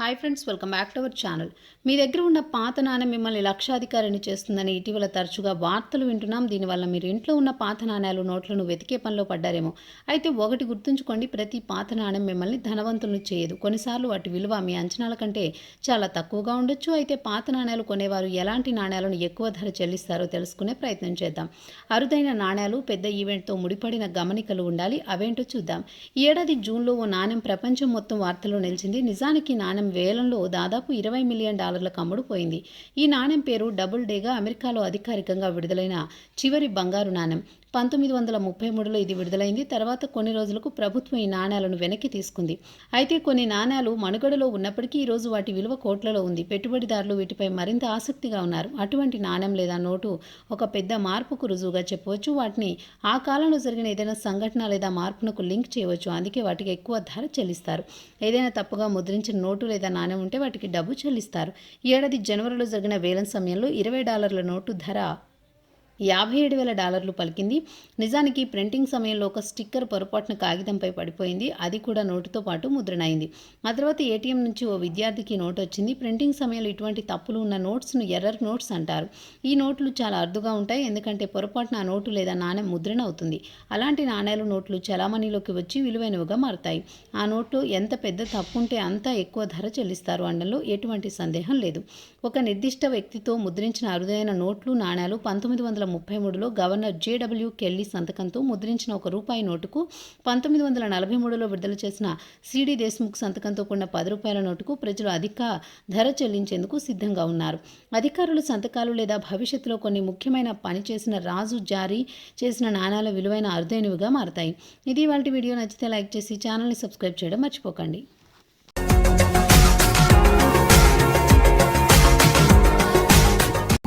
Hi friends welcome back to our channel మీ దగ్గర ఉన్న పాత నాణ్యం మిమ్మల్ని లక్షాధికారిని చేస్తుందని ఇటీవల తరచుగా వార్తలు వింటున్నాం. దీనివల్ల మీరు ఇంట్లో ఉన్న పాత నాణ్యాలు నోట్లను వెతికే పనిలో పడ్డారేమో. అయితే ఒకటి గుర్తుంచుకోండి ప్రతి పాత నాణ్యం మిమ్మల్ని ధనవంతులను చేయదు. కొన్నిసార్లు వాటి విలువ మీ అంచనాల కంటే చాలా తక్కువగా ఉండొచ్చు. అయితే పాత నాణ్యాలు కొనేవారు ఎలాంటి నాణ్యాలను ఎక్కువ ధర చెల్లిస్తారో తెలుసుకునే ప్రయత్నం చేద్దాం. అరుదైన నాణ్యాలు పెద్ద ఈవెంట్తో ముడిపడిన గమనికలు ఉండాలి. అవేంటో చూద్దాం. ఈ ఏడాది జూన్లో ఓ నాణ్యం ప్రపంచం మొత్తం వార్తల్లో నిలిచింది. నిజానికి నాణ్యం వేలంలో దాదాపు ఇరవై మిలియన్ డాలర్లకు అమ్ముడుపోయింది ఈ నాణ్యం పేరు డబుల్ డేగా అమెరికాలో అధికారికంగా విడుదలైన చివరి బంగారు నాణ్యం. పంతొమ్మిది వందల ముప్పై మూడులో ఇది విడుదలైంది. తర్వాత కొన్ని రోజులకు ప్రభుత్వం ఈ నాణ్యాలను వెనక్కి తీసుకుంది. అయితే కొన్ని నాణ్యాలు మనుగడలో ఉన్నప్పటికీ ఈ రోజు వాటి విలువ కోట్లలో ఉంది. పెట్టుబడిదారులు వీటిపై మరింత ఆసక్తిగా ఉన్నారు. అటువంటి నాణ్యం లేదా నోటు ఒక పెద్ద మార్పుకు రుజువుగా చెప్పవచ్చు. వాటిని ఆ కాలంలో జరిగిన ఏదైనా సంఘటన లేదా మార్పునకు లింక్ చేయవచ్చు. అందుకే వాటికి ఎక్కువ ధర చెల్లిస్తారు. ఏదైనా తప్పుగా ముద్రించిన నోటు లేదా నాణ్యం ఉంటే వాటికి డబ్బు చెల్లిస్తారు. ఏడాది జనవరిలో జరిగిన వేలం సమయంలో ఇరవై డాలర్ల నోటు ధర యాభై ఏడు వేల డాలర్లు పలికింది. నిజానికి ప్రింటింగ్ సమయంలో ఒక స్టిక్కర్ పొరపాటున కాగితంపై పడిపోయింది. అది కూడా నోటుతో పాటు ముద్రణయింది ఆ తర్వాత ఏటీఎం నుంచి ఓ విద్యార్థికి నోట్ వచ్చింది ప్రింటింగ్ సమయంలో ఇటువంటి తప్పులు ఉన్న నోట్స్ను ఎర్రర్ నోట్స్ అంటారు. ఈ నోట్లు చాలా అరుదుగా ఉంటాయి. ఎందుకంటే పొరపాటున ఆ నోటు లేదా నాణ్యం ముద్రణ అవుతుంది. అలాంటి నాణ్యాలు నోట్లు చలామణిలోకి వచ్చి విలువైనవిగా మారుతాయి. ఆ నోట్లో ఎంత పెద్ద తప్పు ఉంటే అంత ఎక్కువ ధర చెల్లిస్తారు అనడంలో ఎటువంటి సందేహం లేదు. ఒక నిర్దిష్ట వ్యక్తితో ముద్రించిన అరుదైన నోట్లు నాణ్యాలు పంతొమ్మిది వందల ముప్పై మూడులో గవర్నర్ జేడబ్ల్యూ కెల్లీ సంతకంతో ముద్రించిన ఒక రూపాయి నోటుకు పంతొమ్మిది వందల నలభై మూడులో విడుదల చేసిన సిడి దేశ్ముఖ్ సంతకంతో కూడిన పది రూపాయల నోటుకు ప్రజలు అధిక ధర చెల్లించేందుకు సిద్ధంగా ఉన్నారు. అధికారులు సంతకాలు లేదా భవిష్యత్తులో కొన్ని ముఖ్యమైన పని చేసిన రాజు జారీ చేసిన నాణాల విలువైన అరుదైనవిగా మారతాయి. ఇది వాళ్ళ వీడియో. నచ్చితే లైక్ చేసి ఛానల్ని సబ్స్క్రైబ్ చేయడం మర్చిపోకండి.